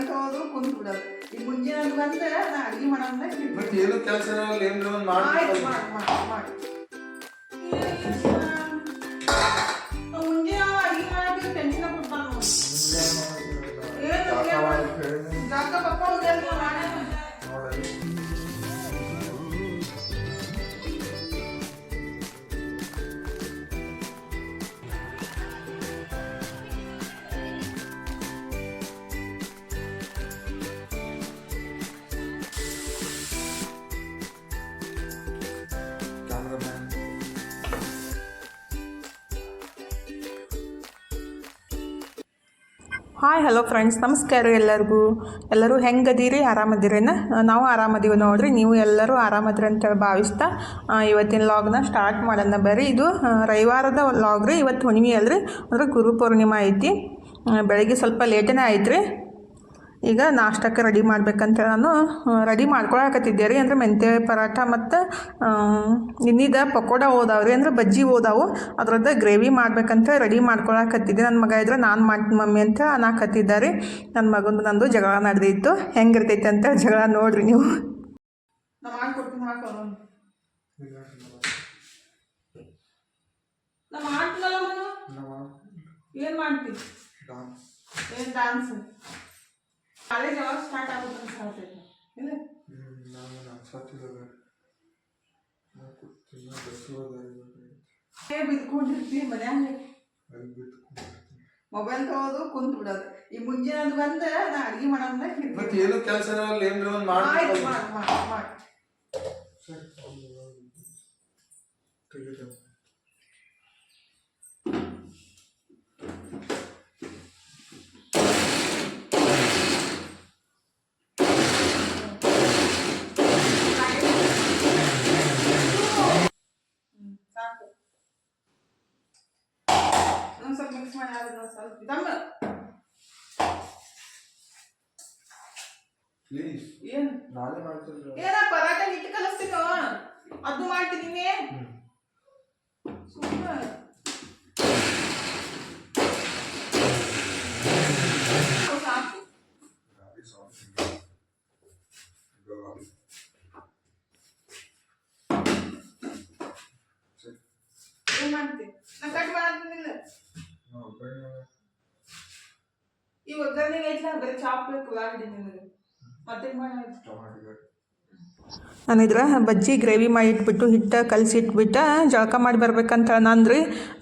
Mobile ತಗೋದು ಕುಂತ್ ಬಿಡೋದು ಈ ಮುಂಜಾನೆ ಬಂದ್ರೆ ನಾ ಅಡಿಗೆ ಮಾಡೋಣ ಮತ್ತೆ ಏನು ಕೆಲಸ ಇರಲ್ಲ ಏನ್ರ ಒಂದ್ ಮಾಡಿ ಮಾಡಿ ಮಾಡಿ. ಹಾಯ್ ಹಲೋ ಫ್ರೆಂಡ್ಸ್ ನಮಸ್ಕಾರ ಎಲ್ಲರಿಗೂ. ಎಲ್ಲರೂ ಹೆಂಗದೀರಿ? ಆರಾಮದಿರೇನ? ನಾವು ಆರಾಮದೀವಿ ನೋಡ್ರಿ. ನೀವು ಎಲ್ಲರೂ ಆರಾಮದಿರಿ ಅಂತೇಳಿ ಭಾವಿಸ್ತಾ ಇವತ್ತಿನ ಲಾಗ್ನ ಸ್ಟಾರ್ಟ್ ಮಾಡೋಣ ಬರ್ರಿ. ಇದು ರವಿವಾರದ ಲಾಗ್ ರೀ. ಇವತ್ತು ಹುಣ್ಣಿಮೆ ಅಲ್ರಿ. ಅಂದ್ರೆ ಗುರು ಪೂರ್ಣಿಮಾ ಐತಿ. ಬೆಳಗ್ಗೆ ಸ್ವಲ್ಪ ಲೇಟನೇ ಆಯ್ತು ರೀ ಈಗ ನಾಷ್ಟಕ್ಕೆ ರೆಡಿ ಮಾಡ್ಬೇಕಂತ ನಾನು ರೆಡಿ ಮಾಡ್ಕೊಳಕತ್ತಿದ್ದೆ ರೀ. ಅಂದ್ರೆ ಮೆಂತ್ಯ ಪರಾಠ ಮತ್ತು ಇನ್ನಿದ ಪಕೋಡ ಓದಾವ್ರಿ ಅಂದ್ರೆ ಬಜ್ಜಿ ಓದಾವು ಅದ್ರದ್ದು ಗ್ರೇವಿ ಮಾಡ್ಬೇಕಂತ ರೆಡಿ ಮಾಡ್ಕೊಳಕತ್ತಿದ್ದೆ. ನನ್ನ ಮಗ ಇದ್ರೆ ನಾನು ಮಾಡ್ತೀನಿ ಮಮ್ಮಿ ಅಂತ ಅನ್ನಕತ್ತಿದ್ದಾರೆ ನನ್ನ ಮಗಂದು ನಂದು ಜಗಳ ನಡೆದಿತ್ತು. ಹೆಂಗಿರ್ತೈತೆ ಅಂತ ಜಗಳ ನೋಡ್ರಿ ನೀವು. ಏನ್ ಮಾಡ್ತಿ ಡಾನ್ಸ್. ಏನ್ ಡಾನ್ಸ್? ಕಾಲೇಜ್ ಯಾವಾಗ ಸ್ಟಾರ್ಟ್ ಆಗುತ್ತೆ ಅಂತ ಹೇಳ್ತೈತೆ ಇಲ್ಲ. ನಾನು ಅನ್ಸತ್ತಿಲ್ಲ ಬಿದ್ಕೊಂಡಿರ್ತೀವಿ ಮನ್ಯಾಗ ಮೊಬೈಲ್ ತಗೋದು ಕುಂತ್ ಬಿಡೋದು. ಈ ಮುಂಜಾನೆ ಬಂದ ನಾ ಅಡ್ಗೆ ಮಾಡೋಣ ಮತ್ತೆ ಏನು ಕೆಲಸ ಇರಲ್ಲ ಏನ್ರ ಒಂದ್ ಮಾಡ್ಬೇಕು ಮಾಡಿ ಮಾಡಿ ಮಾಡಿ. ಇನ್ನೊಂದ್ ಸ್ವಲ್ಪ ಮಿಕ್ಸ್ ಮಾಡಿ ಅದನ್ನ ಸ್ವಲ್ಪ ದಮ್ಮ ಪ್ಲೀಸ್ ಏನು ನಾಳೆ ಮಾಡ್ತಿದ್ರ ಏನ ಪರಾಟ ಹಿಟ್ಟು ಕಲಿಸ್ತೀನೋ ಅದು ಮಾಡ್ತೀನಿ ನೀನೇ ಸುಮ್ಮನೆ ಸಾಕು ಏನ್ ಮಾಡ್ತಿ ನಾ ಕಟ್ ಮಾಡತ್ತೀನಿಲ್ಲ ಈ ಒಗ್ಗರಣೆಗೆ ಐತ್ಲ ಬರೀ ಚಾಪ್ ಬೇಕು ಉಳ್ಳಾಗಡ್ಡಿ ನಿನಗೆ ಮತ್ತೆ ಮಾಡಿ ನಾನು ಬಜ್ಜಿ ಗ್ರೇವಿ ಮಾಡಿ ಇಟ್ಬಿಟ್ಟು ಹಿಟ್ಟು ಕಲಸಿ ಇಟ್ಬಿಟ್ಟು ಜಳಕ ಮಾಡಿ ಬರ್ಬೇಕಂತ ನಾನು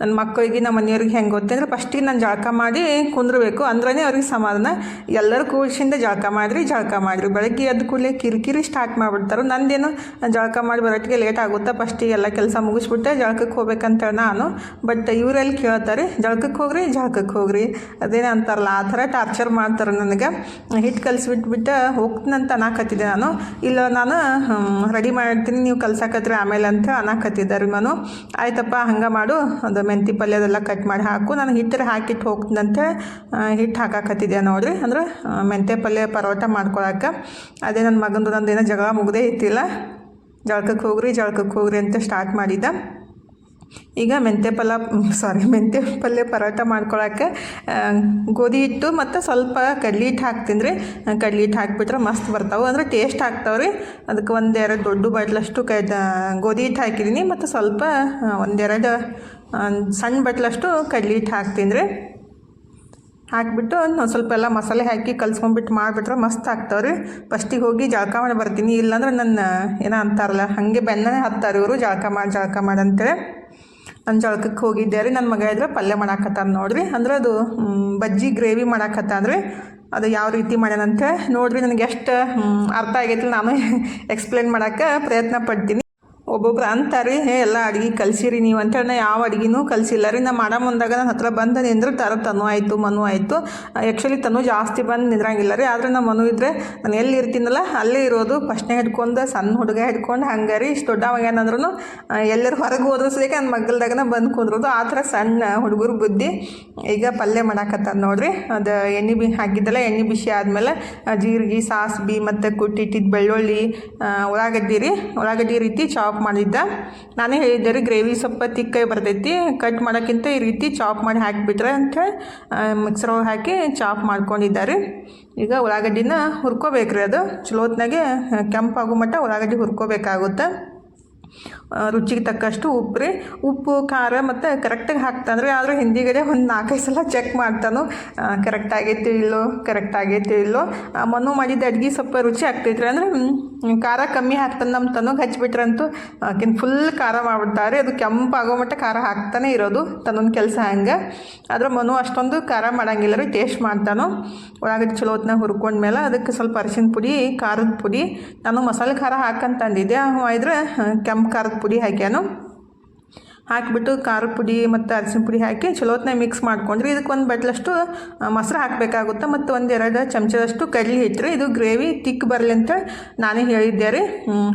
ನನ್ನ ಮಕ್ಕಳಿಗೆ, ನಮ್ಮ ಮನೆಯವ್ರಿಗೆ ಹೆಂಗೆ ಗೊತ್ತಂದ್ರೆ ಫಸ್ಟಿಗೆ ನಾನು ಜಳಕ ಮಾಡಿ ಕುಂದ್ರಬೇಕು. ಅಂದ್ರೇ ಅವ್ರಿಗೆ ಸಮಾಧಾನ. ಎಲ್ಲರೂ ಕೂಸಿಂದ ಜಳಕ ಮಾಡಿರಿ ಜಳಕ ಮಾಡಿರಿ. ಬೆಳಗ್ಗೆ ಎದ್ದು ಕೂಡಲೇ ಕಿರಿಕಿರಿ ಸ್ಟಾರ್ಟ್ ಮಾಡಿಬಿಡ್ತಾರೆ. ನಂದೇನು ಜಳಕ ಮಾಡಿ ಬರೋಟ್ಟಿಗೆ ಲೇಟ್ ಆಗುತ್ತೆ? ಫಸ್ಟಿಗೆ ಎಲ್ಲ ಕೆಲಸ ಮುಗಿಸ್ಬಿಟ್ಟೆ ಜಳಕಕ್ಕೆ ಹೋಗ್ಬೇಕಂತೇಳಿ ನಾನು. ಬಟ್ ಇವರೆಲ್ಲಿ ಕೇಳ್ತಾರೆ, ಜಳಕಕ್ಕೆ ಹೋಗ್ರಿ ಜಳಕಕ್ಕೆ ಹೋಗ್ರಿ. ಅದೇನೇ ಅಂತಾರಲ್ಲ, ಆ ಥರ ಟಾರ್ಚರ್ ಮಾಡ್ತಾರೆ ನನಗೆ. ಹಿಟ್ಟು ಕಲಿಸ್ಬಿಟ್ಬಿಟ್ಟು ಹೋಗ್ತೀನಂತ ಅನ್ನಕತ್ತಿದ್ದೆ ನಾನು. ಇಲ್ಲ ನಾನು ರೆಡಿ ಮಾಡ್ತೀನಿ. ನೀವು ಕಲ್ಸಾಕತ್ರಿ ಆಮೇಲೆ ಅಂತ ಅನ್ನಕತ್ತಿದ್ದಾರೆ ನಾನು. ಆಯ್ತಪ್ಪ, ಹಂಗೆ ಮಾಡು. ಅದು ಮೆಂತಿ ಪಲ್ಯದೆಲ್ಲ ಕಟ್ ಮಾಡಿ ಹಾಕು. ನಾನು ಹಿಟ್ಟರೆ ಹಾಕಿಟ್ಟು ಹೋಗ್ತಂತೆ ಹಿಟ್ಟು ಹಾಕಾಕತ್ತಿದ್ದೆ ನೋಡ್ರಿ. ಅಂದ್ರೆ ಮೆಂತೆ ಪಲ್ಯ ಪರೋಟ ಮಾಡ್ಕೊಳಕ್ಕೆ ಅದೇ ನನ್ನ ಮಗಂದು ನಂದೇನೋ ಜಗಳ ಮುಗ್ದೇ ಇತ್ತಿಲ್ಲ. ಜಳಕಕ್ಕೆ ಹೋಗ್ರಿ ಜಳಕಕ್ಕೆ ಹೋಗ್ರಿ ಅಂತ ಸ್ಟಾರ್ಟ್ ಮಾಡಿದ್ದ. ಈಗ ಮೆಂತ್ಯ ಪಲ್ಲ ಸಾರಿ ಮೆಂತ್ಯ ಪಲ್ಯ ಪರೋಟ ಮಾಡ್ಕೊಳಕ್ಕೆ ಗೋಧಿ ಹಿಟ್ಟು ಮತ್ತು ಸ್ವಲ್ಪ ಕಡ್ಲಿ ಹಿಟ್ಟು ಹಾಕ್ತೀನಿ ರೀ ಕಡ್ಲಿ ಹಿಟ್ಟು ಹಾಕಿಬಿಟ್ರೆ ಮಸ್ತ್ ಬರ್ತಾವೆ. ಅಂದರೆ ಟೇಸ್ಟ್ ಹಾಕ್ತಾವೆ ರೀ ಅದಕ್ಕೆ ಒಂದೆರಡು ದೊಡ್ಡ ಬಾಟ್ಲಷ್ಟು ಕ ಗೋಧಿ ಹಿಟ್ಟು ಹಾಕಿದ್ದೀನಿ ಮತ್ತು ಸ್ವಲ್ಪ ಒಂದೆರಡು ಸಣ್ಣ ಬಟ್ಲಷ್ಟು ಕಡ್ಲಿ ಹಿಟ್ಟು ಹಾಕ್ತೀನಿ ರೀ ಹಾಕಿಬಿಟ್ಟು ಒಂದು ಸ್ವಲ್ಪ ಎಲ್ಲ ಮಸಾಲೆ ಹಾಕಿ ಕಲ್ಸ್ಕೊಂಬಿಟ್ಟು ಮಾಡಿಬಿಟ್ರೆ ಮಸ್ತ್ ಆಗ್ತಾವೆ ರೀ ಫಸ್ಟಿಗೆ ಹೋಗಿ ಜಳಕ ಮಾಡಿ ಬರ್ತೀನಿ. ಇಲ್ಲಾಂದ್ರೆ ನನ್ನ ಏನೋ ಅಂತಾರಲ್ಲ, ಹಾಗೆ ಬೆನ್ನನೇ ಹತ್ತಾರೆ ಇವರು, ಜಳಕ ಮಾಡಿ ಜಳಕ ಮಾಡಿ ಅಂತೇಳಿ ನಾನು ಜಳಕಕ್ಕೆ ಹೋಗಿದ್ದೆ ರೀ. ನನ್ನ ಮಗ ಇದ್ರೆ ಪಲ್ಯ ಮಾಡಾಕತ್ತಾನ ನೋಡ್ರಿ. ಅಂದ್ರೆ ಅದು ಬಜ್ಜಿ ಗ್ರೇವಿ ಮಾಡಾಕತ್ತಾನ್ರಿ. ಅದು ಯಾವ ರೀತಿ ಮಾಡ್ಯಾನಂತ ನೋಡ್ರಿ. ನನಗೆ ಎಷ್ಟು ಅರ್ಥ ಆಗೈತಿ ನಾನು ಎಕ್ಸ್ಪ್ಲೇನ್ ಮಾಡೋಕ್ಕೆ ಪ್ರಯತ್ನ ಪಡ್ತೀನಿ. ಒಬ್ಬೊಬ್ರು ಅಂತಾರೆ, ಹೇ, ಎಲ್ಲ ಅಡ್ಗೆ ಕಲ್ಸಿರಿ ನೀವು. ಅಂತೇಳಿ ನಾ ಯಾವ ಅಡುಗೆನೂ ಕಲಿಸಿಲ್ಲ ರೀ. ನಾ ಮಾಡೋ ಮುಂದಾಗ ನನ್ನ ಹತ್ರ ಬಂದು ನಿಂದ್ರೆ ತರ ತನು ಆಯಿತು, ಮನು ಆಯಿತು. ಆ್ಯಕ್ಚುಲಿ ತನು ಜಾಸ್ತಿ ಬಂದು ನಿಂದ್ರಂಗಿಲ್ಲ ರೀ. ಆದರೆ ನಮ್ಮ ಮನು ಇದ್ದರೆ ನಾನು ಎಲ್ಲಿ ಇರ್ತೀನಲ್ಲ, ಅಲ್ಲೇ ಇರೋದು. ಫಸ್ಟ್ನೇ ಹಿಡ್ಕೊಂಡು, ಸಣ್ಣ ಹುಡುಗ ಹಿಡ್ಕೊಂಡು, ಹಂಗೆ ರೀ. ಇಷ್ಟು ದೊಡ್ಡವಾಗೇನಂದ್ರೂ ಎಲ್ಲರೂ ಹೊರಗೆ ಹೋದ್ರು ನನ್ನ ಮಗಲ್ದಾಗನ ಬಂದು ಕುಂದ್ರೋದು. ಆ ಥರ ಸಣ್ಣ ಹುಡುಗರು ಬುದ್ಧಿ ಈಗ ಪಲ್ಯ ಮಾಡಾಕತ್ತಾರ ನೋಡ್ರಿ. ಅದು ಎಣ್ಣೆ ಬಿ ಹಾಕಿದ್ದಲ್ಲ, ಎಣ್ಣೆ ಬಿಸಿ ಆದಮೇಲೆ, ಜೀರಿಗೆ, ಸಾಸ್ಬಿ ಮತ್ತು ಕುಟ್ಟಿಟ್ಟಿದ್ದು ಬೆಳ್ಳುಳ್ಳಿ ಉಳ್ಳಾಗಡ್ಡಿ ರೀ. ಉಳ್ಳಾಗಡ್ಡಿ ರೀತಿ, ಚಾಪ್ ಚಾಪ್ ಮಾಡಿದ್ದೆ. ನಾನು ಹೇಳಿದ್ದೆ ರೀ ಗ್ರೇವಿ ಸ್ವಲ್ಪ ತಿಕ್ಕಾಗಿ ಬರ್ತೈತಿ, ಕಟ್ ಮಾಡೋಕ್ಕಿಂತ ಈ ರೀತಿ ಚಾಪ್ ಮಾಡಿ ಹಾಕಿಬಿಟ್ರೆ ಅಂಥೇಳಿ ಮಿಕ್ಸರ್ ಒಳಗೆ ಹಾಕಿ ಚಾಪ್ ಮಾಡ್ಕೊಂಡಿದ್ದಾರೆ. ಈಗ ಉಳ್ಳಾಗಡ್ಡಿನ ಹುರ್ಕೋಬೇಕ್ರಿ ಅದು. ಚಲೋತ್ನಾಗೆ ಕೆಂಪಾಗೋ ಮಟ್ಟ ಉಳ್ಳಾಗಡ್ಡಿ ಹುರ್ಕೋಬೇಕಾಗುತ್ತೆ. ರುಚಿಗೆ ತಕ್ಕಷ್ಟು ಉಪ್ಪು ರೀ ಉಪ್ಪು, ಖಾರ ಮತ್ತು ಕರೆಕ್ಟಾಗಿ ಹಾಕ್ತಾನ್ರಿ ಆದರೂ ಹಿಂದಿಗಡೆ ಒಂದು ನಾಲ್ಕೈದು ಸಲ ಚೆಕ್ ಮಾಡ್ತಾನು. ಕರೆಕ್ಟ್ ಆಗೈತಿ ಇಲ್ಲೋ ಕರೆಕ್ಟ್ ಆಗೈತಿ ಇಲ್ಲೋ ಮನು ಮಾಡಿದ ಅಡ್ಗೆ ಸ್ವಲ್ಪ ರುಚಿ ಆಗ್ತೈತ್ರಿ. ಅಂದ್ರೆ ಖಾರ ಕಮ್ಮಿ ಹಾಕ್ತಾನೆ ನಮ್ಮ ತನಗೆ ಹಚ್ಬಿಟ್ರಂತೂ ಆಕಿನ ಫುಲ್ ಖಾರ ಮಾಡ್ಬಿಡ್ತಾರೆ. ಅದು ಕೆಂಪಾಗೋ ಮಟ್ಟ ಖಾರ ಹಾಕ್ತಾನೆ ಇರೋದು ತನ್ನೊಂದು ಕೆಲಸ ಹಂಗೆ. ಆದ್ರೆ ಮನು ಅಷ್ಟೊಂದು ಖಾರ ಮಾಡಂಗಿಲ್ಲ ರೀ ಟೇಸ್ಟ್ ಮಾಡ್ತಾನು. ಒಳಗಡೆ ಚಲೋ ಹೊತ್ನಾಗ ಹುರ್ಕೊಂಡ್ಮೇಲೆ ಅದಕ್ಕೆ ಸ್ವಲ್ಪ ಅರಿಶಿನ ಪುಡಿ, ಖಾರದ ಪುಡಿ. ನಾನು ಮಸಾಲೆ ಖಾರ ಹಾಕಂತಂದಿದ್ದೆ. ಇದ್ರೆ ಕೆಂಪು ಖಾರದ ಪುಡಿ ಹಾಕ್ಯಾನು? ಹಾಕಿಬಿಟ್ಟು ಖಾರದ ಪುಡಿ ಮತ್ತು ಅರಿಶಿನ ಪುಡಿ ಹಾಕಿ ಚಲೋತ್ನೆ ಮಿಕ್ಸ್ ಮಾಡ್ಕೊಂಡ್ರಿ. ಇದಕ್ಕೆ ಒಂದು ಬಟ್ಲಷ್ಟು ಮೊಸರು ಹಾಕಬೇಕಾಗುತ್ತೆ ಮತ್ತು ಒಂದು ಎರಡು ಚಮಚದಷ್ಟು ಕಡ್ಲಿ ಹಿಟ್ಟು ಇದು ಗ್ರೇವಿ ತಿಕ್ ಬರಲಿ ಅಂತ ನಾನೇ ಹೇಳಿದ್ದೆ ರೀ.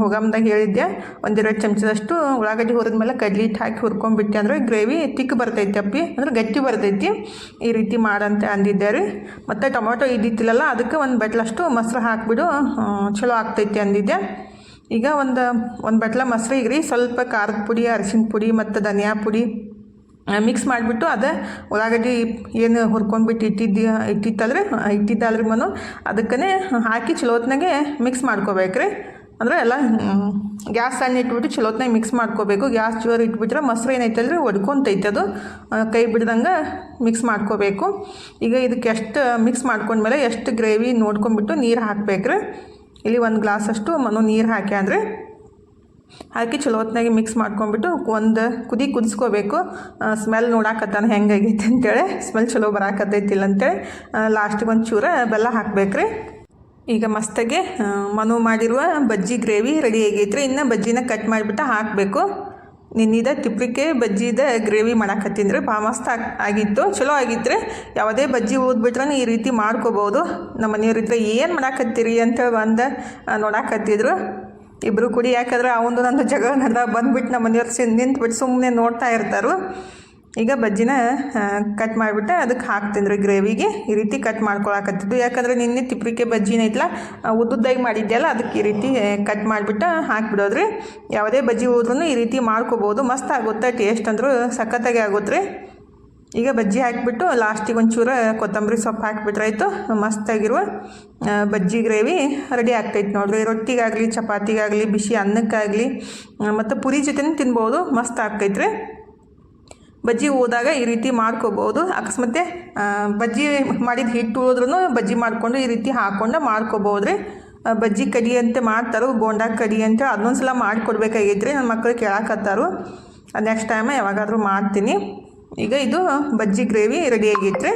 ಹೋಗಮ್ದಾಗ ಹೇಳಿದ್ದೆ. ಒಂದೆರಡು ಚಮಚದಷ್ಟು ಉಳ್ಳಾಗಡ್ಡಿ ಹುರಿದ್ಮೇಲೆ ಕಡ್ಲಿ ಹಿಟ್ಟು ಹಾಕಿ ಹುರ್ಕೊಂಡ್ಬಿಟ್ಟೆ ಅಂದರೆ ಗ್ರೇವಿ ತಿಕ್ ಬರ್ತೈತಿ ಅಪ್ಪಿ. ಅಂದ್ರೆ ಗಟ್ಟಿ ಬರ್ತೈತಿ. ಈ ರೀತಿ ಮಾಡಂತ ಅಂದಿದ್ದೆ ರೀ. ಮತ್ತು ಟೊಮೊಟೊ ಇದ್ದಿತ್ತಿಲ್ಲಲ್ಲ, ಅದಕ್ಕೆ ಒಂದು ಬಟ್ಲಷ್ಟು ಮೊಸರು ಹಾಕಿಬಿಡು ಚಲೋ ಆಗ್ತೈತಿ ಅಂದಿದ್ದೆ. ಈಗ ಒಂದು ಒಂದು ಬಟ್ಲ ಮೊಸರಿಗೆ ರೀ ಸ್ವಲ್ಪ ಖಾರದ ಪುಡಿ, ಅರಿಶಿನ ಪುಡಿ ಮತ್ತು ಧನಿಯಾ ಪುಡಿ ಮಿಕ್ಸ್ ಮಾಡಿಬಿಟ್ಟು ಅದು ಉಳ್ಳಾಗಡ್ಡಿ ಏನು ಹುರ್ಕೊಂಡ್ಬಿಟ್ಟು ಇಟ್ಟಿದ್ದು, ಇಟ್ಟಿತ್ತಲ್ರಿ? ಇಟ್ಟಿದ್ದಲ್ರಿ ಮನು. ಅದಕ್ಕೇ ಹಾಕಿ ಚಲೋತ್ನಾಗೆ ಮಿಕ್ಸ್ ಮಾಡ್ಕೋಬೇಕ್ರಿ. ಅಂದರೆ ಎಲ್ಲ ಗ್ಯಾಸ್ ಸಣ್ಣ ಇಟ್ಬಿಟ್ಟು ಚಲೋತ್ನಾಗ ಮಿಕ್ಸ್ ಮಾಡ್ಕೋಬೇಕು. ಗ್ಯಾಸ್ ಜೋರ್ ಇಟ್ಬಿಟ್ರೆ ಮೊಸರು ಏನೈತಲ್ರಿ? ಒಡ್ಕೊಂತೈತೆ ಅದು. ಕೈ ಬಿಡ್ದಂಗೆ ಮಿಕ್ಸ್ ಮಾಡ್ಕೋಬೇಕು. ಈಗ ಇದಕ್ಕೆ ಎಷ್ಟು ಮಿಕ್ಸ್ ಮಾಡ್ಕೊಂಡ್ಮೇಲೆ ಎಷ್ಟು ಗ್ರೇವಿ ನೋಡ್ಕೊಂಡ್ಬಿಟ್ಟು ನೀರು ಹಾಕ್ಬೇಕ್ರಿ. ಇಲ್ಲಿ ಒಂದು ಗ್ಲಾಸಷ್ಟು ಮನು ನೀರು ಹಾಕಿ ಅಂದರೆ ಹಾಕಿ ಚಲೋ ಹೊತ್ನಾಗೆ ಮಿಕ್ಸ್ ಮಾಡ್ಕೊಂಡ್ಬಿಟ್ಟು ಒಂದು ಕುದಿ ಕುದಿಸ್ಕೋಬೇಕು. ಸ್ಮೆಲ್ ನೋಡಾಕತ್ತಾನ ಹೆಂಗಾಗೈತಿ ಅಂತೇಳಿ. ಸ್ಮೆಲ್ ಚಲೋ ಬರಾಕತ್ತೈತಿಲ್ಲ ಅಂತೇಳಿ. ಲಾಸ್ಟಿಗೆ ಒಂದು ಚೂರ ಬೆಲ್ಲ ಹಾಕ್ಬೇಕ್ರಿ. ಈಗ ಮಸ್ತಾಗೆ ಮನು ಮಾಡಿರುವ ಬಜ್ಜಿ ಗ್ರೇವಿ ರೆಡಿ ಆಗೈತ್ರಿ. ಇನ್ನು ಬಜ್ಜಿನ ಕಟ್ ಮಾಡಿಬಿಟ್ಟು ಹಾಕಬೇಕು. ನಿನ್ನಿದ ತಿಪ್ಪಿಕೆ ಬಜ್ಜಿದ ಗ್ರೇವಿ ಮಾಡಾಕತ್ತೀನಿ ರೀ ಭಾಳ ಮಸ್ತ್ ಆಗಿತ್ತು. ಚಲೋ ಆಗಿತ್ತು ಯಾವುದೇ ಬಜ್ಜಿ ಓದ್ಬಿಟ್ರೆ ಈ ರೀತಿ ಮಾಡ್ಕೋಬೋದು. ನಮ್ಮ ಮನೆಯವ್ರಿದ್ರೆ ಏನು ಮಾಡಾಕತ್ತೀರಿ ಅಂತೇಳಿ ಬಂದು ನೋಡಾಕತ್ತಿದ್ರು. ಇಬ್ಬರು ಕುಡಿ ಯಾಕಂದ್ರೆ ಅವನು ನಂದು ಜಗಳ ನಡೆದ ಬಂದ್ಬಿಟ್ಟು ನಮ್ಮ ಮನೆಯವ್ರು ಸಿ ನಿಂತ್ಬಿಟ್ಟು ಸುಮ್ಮನೆ ನೋಡ್ತಾ ಇರ್ತಾರು. ಈಗ ಬಜ್ಜಿನ ಕಟ್ ಮಾಡಿಬಿಟ್ಟು. ಅದಕ್ಕೆ ಹಾಕ್ತೀನಿ ರೀ ಗ್ರೇವಿಗೆ. ಈ ರೀತಿ ಕಟ್ ಮಾಡ್ಕೊಳಕತ್ತಿದ್ದು. ಯಾಕಂದ್ರೆ ನಿನ್ನೆ ತಿಪ್ರಿಕೆ ಬಜ್ಜಿನ ಐತಲ್ಲ ಉದ್ದುದ್ದಾಗಿ ಮಾಡಿದ್ದೆಲ್ಲ ಅದಕ್ಕೆ ಈ ರೀತಿ ಕಟ್ ಮಾಡಿಬಿಟ್ಟು ಹಾಕ್ಬಿಡೋದ್ರಿ. ಯಾವುದೇ ಬಜ್ಜಿ ಹೋದ್ರೂ ಈ ರೀತಿ ಮಾಡ್ಕೋಬೋದು. ಮಸ್ತ್ ಆಗುತ್ತೆ ಟೇಸ್ಟ್ ಅಂದರೂ ಸಖತ್ತಾಗಿ ಆಗುತ್ತೆ. ಈಗ ಬಜ್ಜಿ ಹಾಕಿಬಿಟ್ಟು ಲಾಸ್ಟಿಗೆ ಒಂಚೂರು ಕೊತ್ತಂಬರಿ ಸೊಪ್ಪು ಹಾಕಿಬಿಟ್ರೆ ಆಯಿತು. ಮಸ್ತಾಗಿರುವ ಬಜ್ಜಿ ಗ್ರೇವಿ ರೆಡಿ ಆಗ್ತೈತೆ ನೋಡ್ರಿ. ರೊಟ್ಟಿಗಾಗಲಿ, ಚಪಾತಿಗಾಗಲಿ, ಬಿಸಿ ಅನ್ನಕ್ಕಾಗಲಿ ಮತ್ತು ಪುರಿ ಜೊತೆನೂ ತಿನ್ಬೋದು. ಮಸ್ತ್ ಆಕೈತ್ರಿ ಬಜ್ಜಿ ಹೋದಾಗ ಈ ರೀತಿ ಮಾಡ್ಕೋಬೋದು. ಅಕಸ್ಮಾತ್ ಬಜ್ಜಿ ಮಾಡಿದ ಹಿಟ್ಟು ಹೋದ್ರೂ ಬಜ್ಜಿ ಮಾಡಿಕೊಂಡು ಈ ರೀತಿ ಹಾಕ್ಕೊಂಡು ಮಾಡ್ಕೋಬೋದು ರೀ ಬಜ್ಜಿ ಕಡಿ ಅಂತ ಮಾಡ್ತಾರೆ, ಬೋಂಡಾ ಕಡಿ ಅಂತ ಅದನ್ನೊಂದ್ಸಲ ಸಲ ರೀ ನನ್ನ ಮಕ್ಕಳು ಕೇಳಾಕತ್ತಾರು ನೆಕ್ಸ್ಟ್ ಟೈಮ್ ಯಾವಾಗಾದರೂ ಮಾಡ್ತೀನಿ. ಈಗ ಇದು ಬಜ್ಜಿ ಗ್ರೇವಿ ರೆಡಿ ಆಗೈತೆ ರೀ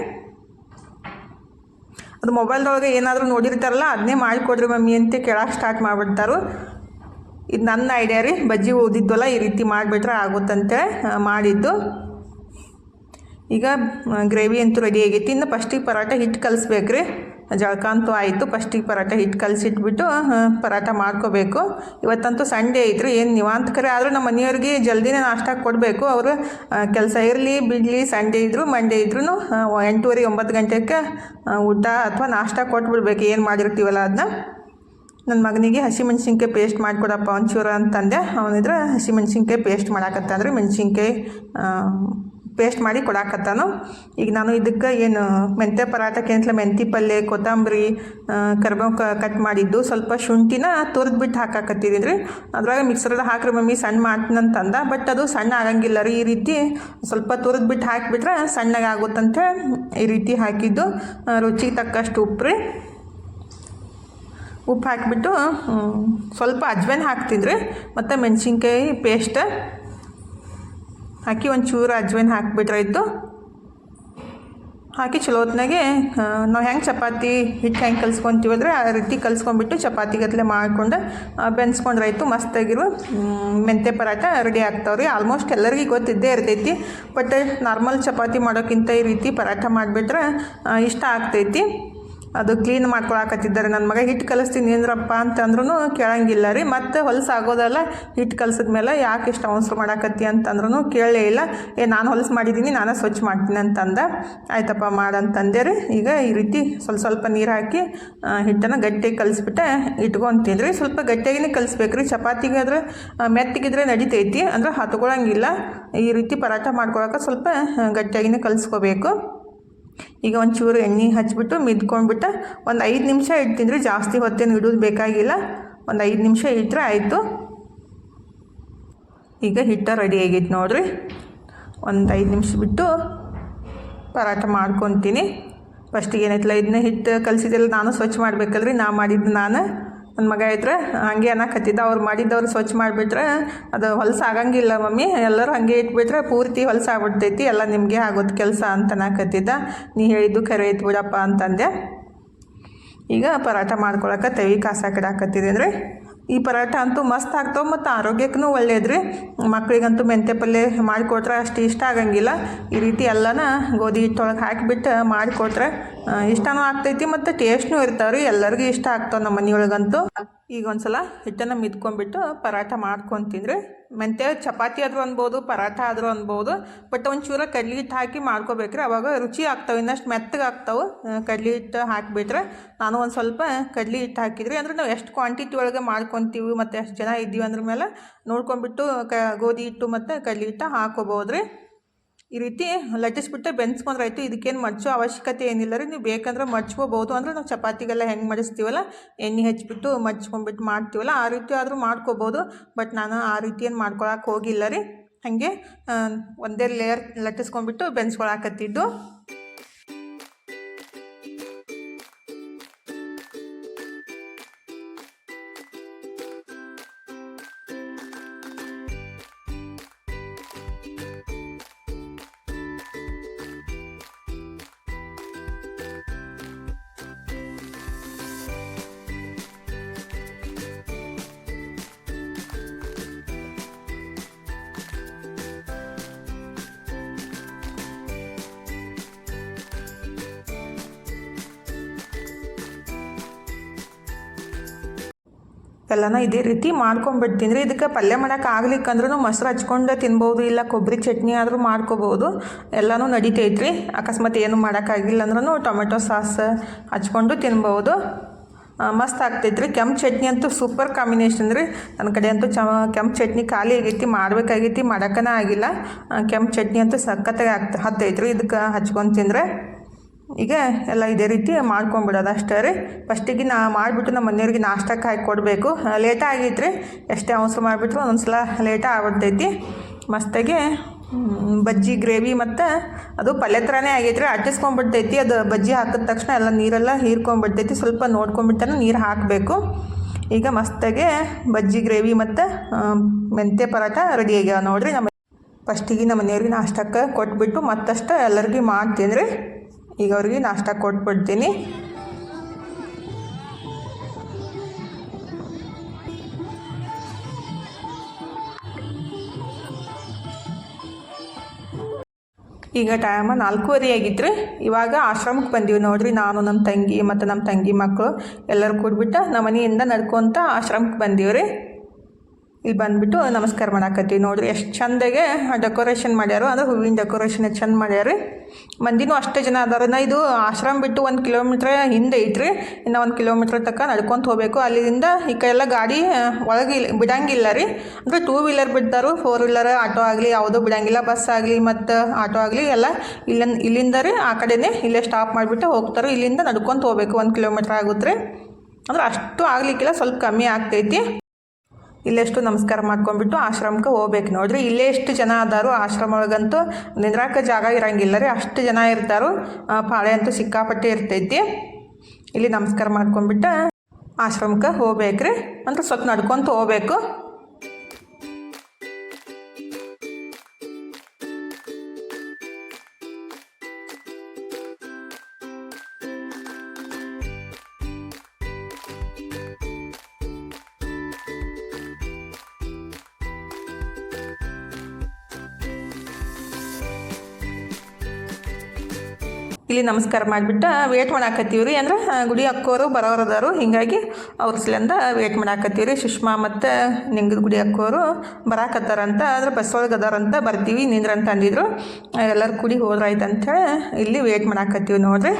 ಅದು ಮೊಬೈಲ್ದೊಳಗೆ ಏನಾದರೂ ನೋಡಿರ್ತಾರಲ್ಲ ಅದನ್ನೇ ಮಾಡಿಕೊಡ್ರಿ ಮಮ್ಮಿ ಅಂತ ಕೇಳಕ್ಕೆ ಸ್ಟಾರ್ಟ್ ಮಾಡಿಬಿಡ್ತಾರು. ಇದು ನನ್ನ ಐಡಿಯಾ ರೀ, ಬಜ್ಜಿ ಓದಿದ್ವಲ್ಲ ಈ ರೀತಿ ಮಾಡಿಬಿಟ್ರೆ ಆಗುತ್ತಂತೆ ಮಾಡಿದ್ದು. ಈಗ ಗ್ರೇವಿ ಅಂತೂ ರೆಡಿ ಆಗೈತಿ. ಇನ್ನು ಫಸ್ಟಿಗೆ ಪರಾಟ ಹಿಟ್ಟು ಕಲಿಸ್ಬೇಕು ರೀ ಜಳಕ ಅಂತೂ ಆಯಿತು. ಫಸ್ಟಿಗೆ ಪರಾಟ ಹಿಟ್ಟು ಕಲಸಿಟ್ಬಿಟ್ಟು ಪರಾಟ ಮಾಡ್ಕೋಬೇಕು. ಇವತ್ತಂತೂ ಸಂಡೇ ಐತ್ರಿ. ಏನು ನಿವಾಂತಕರೇ ಆದರೂ ನಮ್ಮ ಮನೆಯವ್ರಿಗೆ ಜಲ್ದಿನೇ ನಾಷ್ಟ ಕೊಡಬೇಕು. ಅವರು ಕೆಲಸ ಇರಲಿ, ಬಿಡಲಿ ಸಂಡೇ ಇದ್ದರೂ ಮಂಡೇ ಇದ್ರೂ ಎಂಟೂವರೆ, ಒಂಬತ್ತು ಗಂಟೆಗೆ ಊಟ ಅಥವಾ ನಾಷ್ಟ ಕೊಟ್ಬಿಡ್ಬೇಕು. ಏನು ಮಾಡಿರ್ತೀವಲ್ಲ ಅದನ್ನ ನನ್ನ ಮಗನಿಗೆ ಹಸಿಮೆಣ್ಸಿನ್ಕಾಯಿ ಪೇಸ್ಟ್ ಮಾಡಿಕೊಡಪ್ಪ ಒಂಚೂರು ಅಂತಂದೆ. ಅವನಿದ್ರೆ ಹಸಿಮೆಣ್ಸಿನ್ಕಾಯಿ ಪೇಸ್ಟ್ ಮಾಡಾಕತ್ತಂದ್ರೆ ಮೆಣ್ಸಿನ್ಕಾಯಿ ಪೇಸ್ಟ್ ಮಾಡಿ ಕೊಡಾಕತ್ತಾನು. ಈಗ ನಾನು ಇದಕ್ಕೆ ಏನು ಮೆಂತ್ಯ ಪರಾಟಕ್ಕೆ ಅಂತಲೇ ಮೆಂತಿ ಪಲ್ಯ ಕೊತ್ತಂಬರಿ ಕರ್ಬೇವು ಕಟ್ ಮಾಡಿದ್ದು ಸ್ವಲ್ಪ ಶುಂಠಿನ ತುರಿದ್ಬಿಟ್ಟು ಹಾಕಾಕತ್ತಿದ್ದೀನಿ ರೀ ಅದ್ರಾಗ ಮಿಕ್ಸರ್ದಾಗ ಹಾಕ್ರಿ ಮಮ್ಮಿ, ಸಣ್ಣ ಮಾಡ್ತೀನಂತಂದ ಬಟ್ ಅದು ಸಣ್ಣ ಆಗಂಗಿಲ್ಲ ರೀ ಈ ರೀತಿ. ಸ್ವಲ್ಪ ತುರಿದ್ಬಿಟ್ಟು ಹಾಕಿಬಿಟ್ರೆ ಸಣ್ಣಗೆ ಆಗುತ್ತಂತೆ ಈ ರೀತಿ ಹಾಕಿದ್ದು. ರುಚಿಗೆ ತಕ್ಕಷ್ಟು ಉಪ್ಪು ರೀ. ಉಪ್ಪು ಹಾಕಿಬಿಟ್ಟು ಸ್ವಲ್ಪ ಅಜ್ವೈನ್ ಹಾಕ್ತೀನಿ ರೀ ಮತ್ತು ಮೆಣಸಿನ್ಕಾಯಿ ಪೇಸ್ಟ್ ಹಾಕಿ ಚೂರು ಅಜ್ವೈನ್ ಹಾಕಿಬಿಟ್ರಾಯ್ತು ಹಾಕಿ ಚಲೋ ಹೊತ್ನಾಗೆ ನಾವು ಹೆಂಗೆ ಚಪಾತಿ ಹಿಟ್ಟು ಹೆಂಗೆ ಕಲ್ಸ್ಕೊತೀವಂದ್ರೆ ಆ ರೀತಿ ಕಲ್ಸ್ಕೊಂಡ್ಬಿಟ್ಟು ಚಪಾತಿ ಗತ್ತಲೆ ಮಾಡ್ಕೊಂಡು ಬೆನ್ಸ್ಕೊಂಡ್ರಾಯ್ತು ಮಸ್ತಾಗಿರೋ ಮೆಂತೆ ಪರಾಟ ರೆಡಿ ಆಗ್ತಾವ್ರಿ. ಆಲ್ಮೋಸ್ಟ್ ಎಲ್ಲರಿಗೂ ಗೊತ್ತಿದ್ದೇ ಇರ್ತೈತಿ ಬಟ್ ನಾರ್ಮಲ್ ಚಪಾತಿ ಮಾಡೋಕ್ಕಿಂತ ಈ ರೀತಿ ಪರಾಟ ಮಾಡಿಬಿಟ್ರೆ ಇಷ್ಟ ಆಗ್ತೈತಿ. ಅದು ಕ್ಲೀನ್ ಮಾಡ್ಕೊಳಕತ್ತಿದ್ದಾರೆ. ನನ್ನ ಮಗ ಹಿಟ್ಟು ಕಲಿಸ್ತೀನಿ ಏನ್ರಪ್ಪ ಅಂತಂದ್ರೂ ಕೇಳಂಗಿಲ್ಲ ರೀ. ಮತ್ತು ಹೊಲಸು ಆಗೋದಲ್ಲ ಹಿಟ್ಟು ಕಲ್ಸಿದ್ಮೇಲೆ ಯಾಕೆ ಇಷ್ಟು ಅವಸರ ಮಾಡಾಕತ್ತಿ ಅಂತಂದ್ರೂ ಕೇಳಲೇ ಇಲ್ಲ. ಏ, ನಾನು ಹೊಲಸು ಮಾಡಿದ್ದೀನಿ ನಾನು ಸ್ವಚ್ಛ ಮಾಡ್ತೀನಿ ಅಂತಂದ. ಆಯ್ತಪ್ಪ ಮಾಡಂತಂದೆ ರೀ. ಈಗ ಈ ರೀತಿ ಸ್ವಲ್ಪ ಸ್ವಲ್ಪ ನೀರು ಹಾಕಿ ಹಿಟ್ಟನ್ನು ಗಟ್ಟಿಯಾಗಿ ಕಲಿಸ್ಬಿಟ್ಟೆ ಇಟ್ಕೊತೀನಿ ರೀ. ಸ್ವಲ್ಪ ಗಟ್ಟಿಯಾಗಿನೇ ಕಲಿಸ್ಬೇಕು ರೀ. ಚಪಾತಿಗೆ ಆದ್ರೆ ಮೆತ್ತಗಿದ್ರೆ ನಡಿತೈತಿ, ಅಂದ್ರೆ ಹತ್ಕೊಳಂಗಿಲ್ಲ. ಈ ರೀತಿ ಪರಾಟ ಮಾಡ್ಕೊಳಕ್ಕೆ ಸ್ವಲ್ಪ ಗಟ್ಟಿಯಾಗಿನೇ ಕಲಿಸ್ಕೋಬೇಕು. ಈಗ ಒಂಚೂರು ಎಣ್ಣೆ ಹಚ್ಚಿಬಿಟ್ಟು ಮಿದ್ಕೊಂಡ್ಬಿಟ್ಟು ಒಂದು ಐದು ನಿಮಿಷ ಇಡ್ತೀನಿ ರೀ ಜಾಸ್ತಿ ಹೊತ್ತೇನು ಇಡೋದು ಬೇಕಾಗಿಲ್ಲ. ಒಂದು ಐದು ನಿಮಿಷ ಇಟ್ಟರೆ ಆಯಿತು. ಈಗ ಹಿಟ್ಟ ರೆಡಿ ಆಗೈತೆ ನೋಡಿರಿ. ಒಂದು ಐದು ನಿಮಿಷ ಬಿಟ್ಟು ಪರಾಟ ಮಾಡ್ಕೊತೀನಿ. ಫಸ್ಟಿಗೆ ಏನೈತಲ್ಲ ಇದನ್ನ ಹಿಟ್ಟು ಕಲಸಿದೆಲ್ಲ ನಾನು ಸ್ವಚ್ಛ ಮಾಡಬೇಕಲ್ರಿ, ನಾ ಮಾಡಿದ್ದು ನಾನು. ನನ್ನ ಮಗ ಇದ್ರೆ ಹಂಗೆ ಅನ್ನಕತ್ತಿದ್ದ ಅವ್ರು ಮಾಡಿದ್ದವ್ರು ಸ್ವಚ್ಛ ಮಾಡಿಬಿಟ್ರೆ ಅದು ಹೊಲಸು ಆಗಂಗಿಲ್ಲ ಮಮ್ಮಿ. ಎಲ್ಲರೂ ಹಾಗೆ ಇಟ್ಬಿಟ್ರೆ ಪೂರ್ತಿ ಹೊಲಸು ಆಗ್ಬಿಡ್ತೈತಿ, ಎಲ್ಲ ನಿಮಗೆ ಆಗೋದು ಕೆಲಸ ಅಂತ ಅನ್ನಕತ್ತಿದ್ದ ನೀ ಹೇಳಿದ್ದು ಕರೆ ಐತಿ ಬಿಡಪ್ಪ ಅಂತಂದೆ. ಈಗ ಪರಾಟ ಮಾಡ್ಕೊಳಕ್ಕೆ ತವಿ ಕಡಾಕತ್ತಿದೆ ರೀ ಈ ಪರಾಟ ಅಂತೂ ಮಸ್ತ್ ಆಗ್ತವೆ ಮತ್ತು ಆರೋಗ್ಯಕ್ಕೂ ಒಳ್ಳೇದು ರೀ ಮಕ್ಕಳಿಗಂತೂ ಮೆಂತೆ ಪಲ್ಯ ಮಾಡಿಕೊಟ್ರೆ ಅಷ್ಟು ಇಷ್ಟ ಆಗಂಗಿಲ್ಲ. ಈ ರೀತಿ ಎಲ್ಲನ ಗೋಧಿ ಹಿಟ್ಟೊಳಗೆ ಹಾಕಿಬಿಟ್ಟು ಮಾಡಿಕೊಟ್ರೆ ಇಷ್ಟನೂ ಆಗ್ತೈತಿ ಮತ್ತು ಟೇಸ್ಟ್ನೂ ಇರ್ತಾವೆ ರೀ. ಎಲ್ಲರಿಗೂ ಇಷ್ಟ ಆಗ್ತಾವೆ ನಮ್ಮ ಮನೆಯೊಳಗಂತೂ. ಈಗ ಒಂದ್ಸಲ ಹಿಟ್ಟನ್ನು ಮಿದ್ಕೊಂಡ್ಬಿಟ್ಟು ಪರಾಠ ಮಾಡ್ಕೊತೀನಿ ಮೆಂತ್ಯ, ಚಪಾತಿ ಆದರೂ ಅನ್ಬೋದು, ಪರಾಠ ಆದರೂ ಅನ್ಬೋದು. ಬಟ್ ಒಂಚೂರ ಕಡ್ಲಿ ಹಿಟ್ಟು ಹಾಕಿ ಮಾಡ್ಕೋಬೇಕ್ರಿ ಅವಾಗ ರುಚಿ ಆಗ್ತಾವೆ, ಇನ್ನಷ್ಟು ಮೆತ್ತಗೆ ಆಗ್ತಾವೆ. ಕಡ್ಲಿ ಹಿಟ್ಟು ಹಾಕಿಬಿಟ್ರೆ ನಾನು ಒಂದು ಸ್ವಲ್ಪ ಕಡ್ಲಿ ಹಿಟ್ಟು ಹಾಕಿದ್ರಿ, ಅಂದ್ರೆ ನಾವು ಎಷ್ಟು ಕ್ವಾಂಟಿಟಿ ಒಳಗೆ ಮಾಡ್ಕೊತೀವಿ, ಮತ್ತು ಎಷ್ಟು ಜನ ಇದ್ದೀವಿ ಅಂದ್ರ ಮೇಲೆ ನೋಡ್ಕೊಂಡ್ಬಿಟ್ಟು ಕ, ಗೋಧಿ ಹಿಟ್ಟು ಮತ್ತು ಕಡ್ಲಿ ಹಿಟ್ಟು ಹಾಕೋಬೋದು ರೀ ಈ ರೀತಿ ಲಟ್ಟಿಸ್ಬಿಟ್ಟು ಬೆನ್ಸ್ಕೊಂಡ್ರೆ ಆಯಿತು ಇದಕ್ಕೇನು ಮಡಚೋ ಅವಶ್ಯಕತೆ ಏನಿಲ್ಲ ರೀ. ನೀವು ಬೇಕಂದ್ರೆ ಮಡ್ಚ್ಕೋಬೋದು ಅಂದ್ರೆ ನಾವು ಚಪಾತಿಗೆಲ್ಲ ಹೆಂಗೆ ಮಡಿಸ್ತೀವಲ್ಲ, ಎಣ್ಣೆ ಹಚ್ಬಿಟ್ಟು ಮಡ್ಚ್ಕೊಂಡ್ಬಿಟ್ಟು ಮಾಡ್ತೀವಲ್ಲ, ಆ ರೀತಿ ಆದರೂ ಮಾಡ್ಕೋಬೋದು. ಬಟ್ ನಾನು ಆ ರೀತಿ ಏನು ಮಾಡ್ಕೊಳಕ್ಕೆ ಹೋಗಿಲ್ಲ ರೀ. ಹಾಗೆ ಒಂದೇ ಲೇಯರ್ ಲಟ್ಟಿಸ್ಕೊಂಡ್ಬಿಟ್ಟು ಬೆನ್ಸ್ಕೊಳಕತ್ತಿದ್ದು ಎಲ್ಲನ ಇದೇ ರೀತಿ ಮಾಡ್ಕೊಂಬಿಡ್ತೀನಿ. ರೀ ಇದಕ್ಕೆ ಪಲ್ಯ ಮಾಡೋಕೆ ಆಗ್ಲಿಕ್ಕಂದ್ರೂ ಮೊಸರು ಹಚ್ಕೊಂಡು ತಿನ್ಬೋದು, ಇಲ್ಲ ಕೊಬ್ಬರಿ ಚಟ್ನಿ ಆದರೂ ಮಾಡ್ಕೋಬೋದು. ಎಲ್ಲನೂ ನಡಿತೈತೆ ರೀ ಅಕಸ್ಮಾತ್ ಏನು ಮಾಡೋಕ್ಕಾಗಿಲ್ಲ ಅಂದ್ರೂ ಟೊಮೆಟೊ ಸಾಸ್ ಹಚ್ಕೊಂಡು ತಿನ್ಬೋದು. ಮಸ್ತ್ ಆಗ್ತೈತೆ ರೀ ಕೆಂಪು ಚಟ್ನಿ ಅಂತೂ ಸೂಪರ್ ಕಾಂಬಿನೇಷನ್ ರೀ. ನನ್ನ ಕಡೆ ಅಂತೂ ಚ ಕೆಂಪು ಚಟ್ನಿ ಖಾಲಿ ಆಗೈತಿ, ಮಾಡಬೇಕಾಗೈತಿ, ಮಾಡೋಕ್ಕನ ಆಗಿಲ್ಲ. ಕೆಂಪು ಚಟ್ನಿ ಅಂತೂ ಸಖತ್ತಾಗಿ ಆಗ್ತ ಹತ್ತೈತೆ ರೀ ಇದಕ್ಕೆ ಹಚ್ಕೊಂಡು ತಿಂದರೆ. ಈಗ ಎಲ್ಲ ಇದೇ ರೀತಿ ಮಾಡ್ಕೊಂಬಿಡೋದು ಅಷ್ಟೇ ರೀ. ಫಸ್ಟಿಗೆ ನಾ ಮಾಡಿಬಿಟ್ಟು ನಮ್ಮ ಮನೆಯವ್ರಿಗೆ ನಾಷ್ಟಕ್ಕೆ ಹಾಕಿ ಕೊಡಬೇಕು. ಲೇಟ ಆಗೈತೆ ರೀ ಎಷ್ಟೇ ಅವಸರ ಮಾಡಿಬಿಟ್ರು ಒಂದೊಂದು ಸಲ ಲೇಟ ಆಗ್ಬಿಡ್ತೈತಿ. ಮಸ್ತಾಗಿ ಬಜ್ಜಿ ಗ್ರೇವಿ ಮತ್ತು ಅದು ಪಲ್ಯ ಥರನೇ ಆಗೈತೆ ರೀ ಅಟ್ಟಿಸ್ಕೊಂಡ್ಬಿಡ್ತೈತಿ ಅದು ಬಜ್ಜಿ ಹಾಕಿದ ತಕ್ಷಣ ಎಲ್ಲ ನೀರೆಲ್ಲ ಹೀರ್ಕೊಂಬಿಡ್ತೈತಿ. ಸ್ವಲ್ಪ ನೋಡ್ಕೊಂಡ್ಬಿಟ್ಟನ ನೀರು ಹಾಕಬೇಕು. ಈಗ ಮಸ್ತಾಗೆ ಬಜ್ಜಿ ಗ್ರೇವಿ ಮತ್ತು ಮೆಂತ್ಯ ಪರಾಟ ರೆಡಿ ಆಗ್ಯಾವ ನೋಡಿರಿ. ನಮ್ಮ ಫಸ್ಟಿಗೆ ನಮ್ಮ ಮನೆಯವ್ರಿಗೆ ನಾಷ್ಟಕ್ಕೆ ಕೊಟ್ಬಿಟ್ಟು ಮತ್ತಷ್ಟು ಎಲ್ಲರಿಗೂ ಮಾಡ್ತೀನಿ ರೀ ಈಗ ಅವ್ರಿಗೆ ನಾಷ್ಟ ಕೊಟ್ಬಿಡ್ತೀನಿ. ಈಗ ಟೈಮ ನಾಲ್ಕೂವರೆ ಆಗಿತ್ತು ಇವಾಗ ಆಶ್ರಮಕ್ಕೆ ಬಂದೀವಿ ನೋಡ್ರಿ. ನಾನು ನಮ್ಮ ತಂಗಿ ಮತ್ತು ನಮ್ಮ ತಂಗಿ ಮಕ್ಕಳು ಎಲ್ಲರೂ ಕೂಡ್ಬಿಟ್ಟು ನಮ್ಮ ಮನೆಯಿಂದ ನಡ್ಕೊತ ಆಶ್ರಮಕ್ಕೆ ಬಂದೀವಿ ರೀ ಇಲ್ಲಿ ಬಂದ್ಬಿಟ್ಟು ನಮಸ್ಕಾರ ಮಾಡಾಕತ್ತೀವಿ ನೋಡ್ರಿ. ಎಷ್ಟು ಚಂದಗೆ ಡೆಕೋರೇಷನ್ ಮಾಡ್ಯಾರು ಅಂದ್ರೆ ಹೂವಿನ ಡೆಕೋರೇಷನ್ ಚಂದ ಮಾಡ್ಯಾರಿ ಮಂದಿನೂ ಅಷ್ಟೇ ಜನ ಅದಾರ. ನಾ ಇದು ಆಶ್ರಮ ಬಿಟ್ಟು ಒಂದು ಕಿಲೋಮೀಟ್ರ್ ಹಿಂದೆ ಐತ್ರಿ. ಇನ್ನು ಒಂದು ಕಿಲೋಮೀಟ್ರ್ ತಕ್ಕ ನಡ್ಕೊಂತ ಹೋಗಬೇಕು. ಅಲ್ಲಿಂದ ಈ ಎಲ್ಲ ಗಾಡಿ ಒಳಗೆ ಇಲ್ಲ ಬಿಡಂಗಿಲ್ಲ ರೀ. ಅಂದರೆ ಟೂ ವೀಲರ್ ಬಿಡ್ತಾರು. ಫೋರ್ ವೀಲರ್ ಆಟೋ ಆಗಲಿ, ಯಾವುದೂ ಬಿಡಂಗಿಲ್ಲ. ಬಸ್ ಆಗಲಿ, ಮತ್ತು ಆಟೋ ಆಗಲಿ ಎಲ್ಲ ಇಲ್ಲಿಂದ ಇಲ್ಲಿಂದ ರೀ ಆ ಕಡೆನೇ ಇಲ್ಲೇ ಸ್ಟಾಪ್ ಮಾಡಿಬಿಟ್ಟು ಹೋಗ್ತಾರೆ. ಇಲ್ಲಿಂದ ನಡ್ಕೊಂತ ಹೋಗ್ಬೇಕು. ಒಂದು ಕಿಲೋಮೀಟ್ರ್ ಆಗುತ್ತೆ ರೀ ಅಂದ್ರೆ ಅಷ್ಟು ಆಗಲಿಕ್ಕಿಲ್ಲ. ಸ್ವಲ್ಪ ಕಮ್ಮಿ ಆಗ್ತೈತಿ. ಇಲ್ಲೆಷ್ಟು ನಮಸ್ಕಾರ ಮಾಡ್ಕೊಂಡ್ಬಿಟ್ಟು ಆಶ್ರಮಕ್ಕೆ ಹೋಗ್ಬೇಕು. ನೋಡ್ರಿ, ಇಲ್ಲೇ ಎಷ್ಟು ಜನ ಅದಾರು ಆಶ್ರಮ ಒಳಗಂತೂ ನಿಂದ್ರಾಕ ಜಾಗ ಇರಂಗಿಲ್ಲ ರೀ ಅಷ್ಟು ಜನ ಇರ್ತಾರೋ ಪಾಳೆ ಅಂತೂ ಸಿಕ್ಕಾಪಟ್ಟೆ ಇರ್ತೈತಿ. ಇಲ್ಲಿ ನಮಸ್ಕಾರ ಮಾಡ್ಕೊಂಡ್ಬಿಟ್ಟು ಆಶ್ರಮಕ್ಕೆ ಹೋಗ್ಬೇಕ್ರಿ. ಅಂದ್ರೆ ಸ್ವಲ್ಪ ನಡ್ಕೊಂತ ಹೋಗ್ಬೇಕು. ಇಲ್ಲಿ ನಮಸ್ಕಾರ ಮಾಡಿಬಿಟ್ಟು ವೇಟ್ ಮಾಡಾಕತ್ತೀವಿ ರೀ ಅಂದ್ರೆ ಗುಡಿ ಅಕ್ಕೋರು ಬರೋರು ಅದಾರು ಹಿಂಗಾಗಿ ಅವ್ರ ಸಲಿಂದ ವೇಟ್ ಮಾಡಾಕತ್ತೀವಿ ರೀ ಸುಷ್ಮಾ ಮತ್ತು ನಿಂಗದ ಗುಡಿ ಅಕ್ಕೋರು ಬರಾಕತ್ತಾರಂತ ಆದ್ರೆ ಬಸ್ ಒಳಗೆ ಅದಾರಂತ ಬರ್ತೀವಿ ನಿಂದ್ರಂತ ಅಂದಿದ್ರು. ಎಲ್ಲರೂ ಕೂಡಿ ಹೋದ್ರಾಯ್ತು ಹೇಳಿ ಇಲ್ಲಿ ವೇಟ್ ಮಾಡಾಕತ್ತೀವಿ ನೋಡ್ರಿ.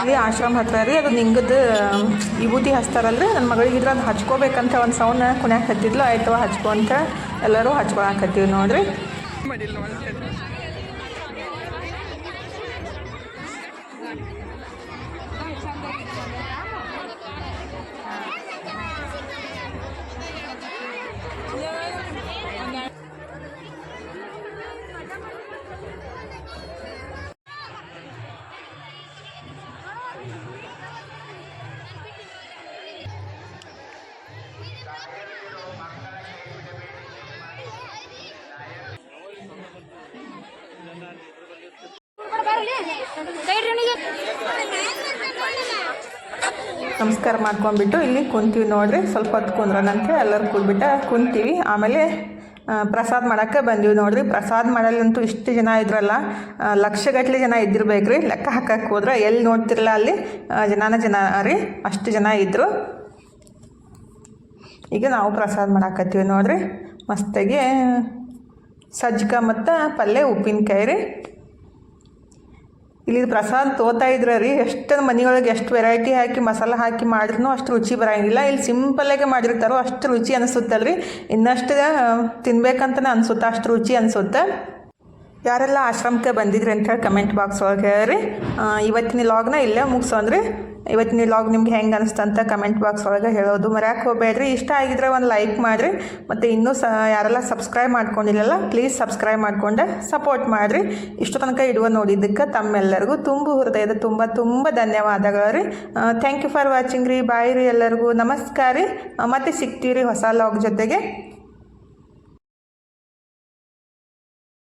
ಅಲ್ಲಿ ಆಶ್ರಮ ಹತ್ರ ರೀ, ಅದು ನಿಂಗದ ವಿಭೂತಿ ಹಚ್ತಾರಲ್ರಿ ನನ್ನ ಮಗಳಿಗೆ ಇದ್ರ ಅದು ಹಚ್ಕೋಬೇಕಂತ ಒಂದು ಸೌಂಡ್ ಕುಣ್ಯಾಕ ಹತ್ತಿದ್ಲು ಆಯ್ತವ ಹಚ್ಕೊ ಅಂತ ಎಲ್ಲರೂ ಹಚ್ಕೊಳಕತ್ತೀವಿ ನೋಡ್ರಿ. ನಮಸ್ಕಾರ ಮಾಡ್ಕೊಂಡ್ಬಿಟ್ಟು ಇಲ್ಲಿ ಕುಂತೀವಿ ನೋಡ್ರಿ. ಸ್ವಲ್ಪ ಹೊತ್ತು ಕುಂದ್ರನಂತ ಎಲ್ಲರೂ ಕೂಡ್ಬಿಟ್ಟು ಕುಂತೀವಿ. ಆಮೇಲೆ ಪ್ರಸಾದ ಮಾಡೋಕ್ಕೆ ಬಂದೀವಿ ನೋಡ್ರಿ. ಪ್ರಸಾದ ಮಾಡಲ್ಲಂತೂ ಇಷ್ಟು ಜನ ಇದ್ರಲ್ಲ ಲಕ್ಷಗಟ್ಟಲೆ ಜನ ಇದ್ದಿರ್ಬೇಕ್ರಿ. ಲೆಕ್ಕ ಹಾಕಕ್ಕೆ ಹೋದ್ರೆ ಎಲ್ಲಿ ನೋಡ್ತಿರಲ್ಲ ಅಲ್ಲಿ ಜನನ ಜನ ರೀ, ಅಷ್ಟು ಜನ ಇದ್ದರು ಈಗ ನಾವು ಪ್ರಸಾದ ಮಾಡಾಕತ್ತೀವಿ ನೋಡ್ರಿ. ಮಸ್ತಾಗಿ ಸಜ್ಜಕ ಮತ್ತು ಪಲ್ಯ ಉಪ್ಪಿನಕಾಯಿ ರೀ. ಇಲ್ಲಿ ಪ್ರಸಾದ್ ತೋತಾ ಇದ್ರೆ ರೀ ಎಷ್ಟು ಮನೆಯೊಳಗೆ ಎಷ್ಟು ವೆರೈಟಿ ಹಾಕಿ, ಮಸಾಲ ಹಾಕಿ ಮಾಡಿದ್ರು ಅಷ್ಟು ರುಚಿ ಬರಂಗಿಲ್ಲ. ಇಲ್ಲಿ ಸಿಂಪಲ್ಲಾಗೆ ಮಾಡಿರ್ತಾರೋ ಅಷ್ಟು ರುಚಿ ಅನಿಸುತ್ತಲ್ರಿ. ಇನ್ನಷ್ಟು ತಿನ್ಬೇಕಂತನೇ ಅನಿಸುತ್ತೆ, ಅಷ್ಟು ರುಚಿ ಅನಿಸುತ್ತೆ. ಯಾರೆಲ್ಲ ಆಶ್ರಮಕ್ಕೆ ಬಂದಿದ್ರಿ ಅಂತ ಹೇಳಿ ಕಮೆಂಟ್ ಬಾಕ್ಸ್ ಒಳಗೆ ಹೇಳ್ರಿ. ಇವತ್ತಿನ ಲಾಗ್ನ ಇಲ್ಲೇ ಮುಗಿಸೋನ್ರಿ ಇವತ್ತಿನ ಲಾಗ್ ನಿಮ್ಗೆ ಹೆಂಗೆ ಅನಿಸ್ತಂತ ಕಮೆಂಟ್ ಬಾಕ್ಸ್ ಒಳಗೆ ಹೇಳೋದು ಮರ್ಯಾಕೆ ಹೋಗ್ಬೇಡ್ರಿ. ಇಷ್ಟ ಆಗಿದ್ರೆ ಒಂದು ಲೈಕ್ ಮಾಡಿರಿ. ಮತ್ತು ಇನ್ನೂ ಸ, ಯಾರೆಲ್ಲ ಸಬ್ಸ್ಕ್ರೈಬ್ ಮಾಡ್ಕೊಂಡಿಲ್ಲಲ್ಲ ಪ್ಲೀಸ್ ಸಬ್ಸ್ಕ್ರೈಬ್ ಮಾಡಿಕೊಂಡೆ ಸಪೋರ್ಟ್ ಮಾಡಿರಿ. ಇಷ್ಟು ತನಕ ಇಡುವ ನೋಡಿದ್ದಕ್ಕೆ ತಮ್ಮೆಲ್ಲರಿಗೂ ತುಂಬ ಹೃದಯದ ತುಂಬ ತುಂಬ ಧನ್ಯವಾದಗಳು ರೀ. ಥ್ಯಾಂಕ್ ಯು ಫಾರ್ ವಾಚಿಂಗ್ ರೀ. ಬಾಯ್ ರೀ ಎಲ್ಲರಿಗೂ. ನಮಸ್ಕಾರ ರೀ. ಮತ್ತೆ ಸಿಗ್ತೀವಿ ರೀ ಹೊಸ ಲಾಗ್ ಜೊತೆಗೆ.